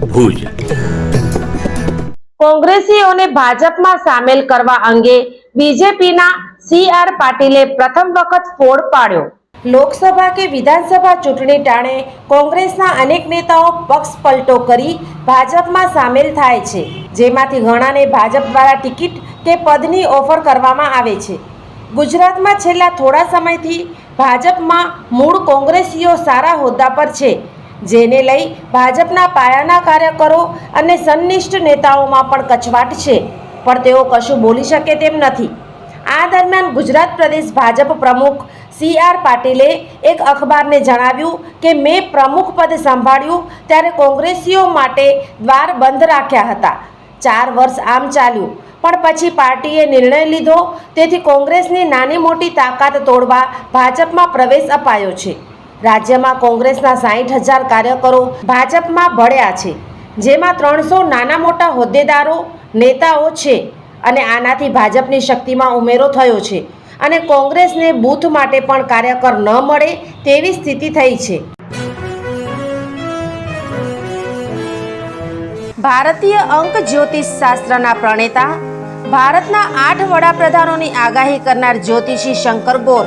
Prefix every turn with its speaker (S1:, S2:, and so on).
S1: ભુજ.
S2: કોંગ્રેસીઓને ભાજપમાં સામેલ કરવા અંગે બીજેપીના સી આર પાટીલે પ્રથમ વખત ફોડ પાડ્યો. લોકસભા કે વિધાનસભા ચૂંટણી ટાણે કોંગ્રેસના અનેક નેતાઓ પક્ષ પલટો કરી ભાજપમાં સામેલ થાય છે. જેમાંથી ઘણાને ભાજપ દ્વારા ટિકિટ કે પદની ઓફર કરવામાં આવે છે. ગુજરાતમાં છેલ્લા થોડા સમયથી ભાજપમાં મૂળ કોંગ્રેસીઓ સારા હોદ્દા પર છે. જેને લઈ ભાજપના પાયાના કાર્યકરો અને સન્નિષ્ઠ નેતાઓમાં પણ કચવાટ છે. પણ તેઓ કશું બોલી શકે તેમ નથી. આ દરમિયાન ગુજરાત પ્રદેશ ભાજપ પ્રમુખ સી આર પાટીલે એક અખબારને જણાવ્યું કે મેં પ્રમુખ પદ સંભાળ્યું ત્યારે કોંગ્રેસીઓ માટે દ્વાર બંધ રાખ્યા હતા. ચાર વર્ષ આમ ચાલ્યું. પણ પછી પાર્ટીએ નિર્ણય લીધો. તેથી કોંગ્રેસની નાની મોટી તાકાત તોડવા ભાજપમાં પ્રવેશ અપાયો છે. રાજ્યમાં કોંગ્રેસના સાહીઠ હજાર કાર્યકરો ભાજપમાં ભળ્યા છે, જેમાં ત્રણસો નાના મોટા હોદ્દેદારો, નેતાઓ છે અને આનાથી ભાજપની શક્તિમાં ઉમેરો થયો છે અને કોંગ્રેસને બૂથ માટે પણ કાર્યકર ન મળે તેવી સ્થિતિ થઈ છે. ભારતીય અંક જ્યોતિષ શાસ્ત્રના પ્રણેતા, ભારતના આઠ વડાપ્રધાનોની આગાહી કરનાર જ્યોતિષી શંકર ગોર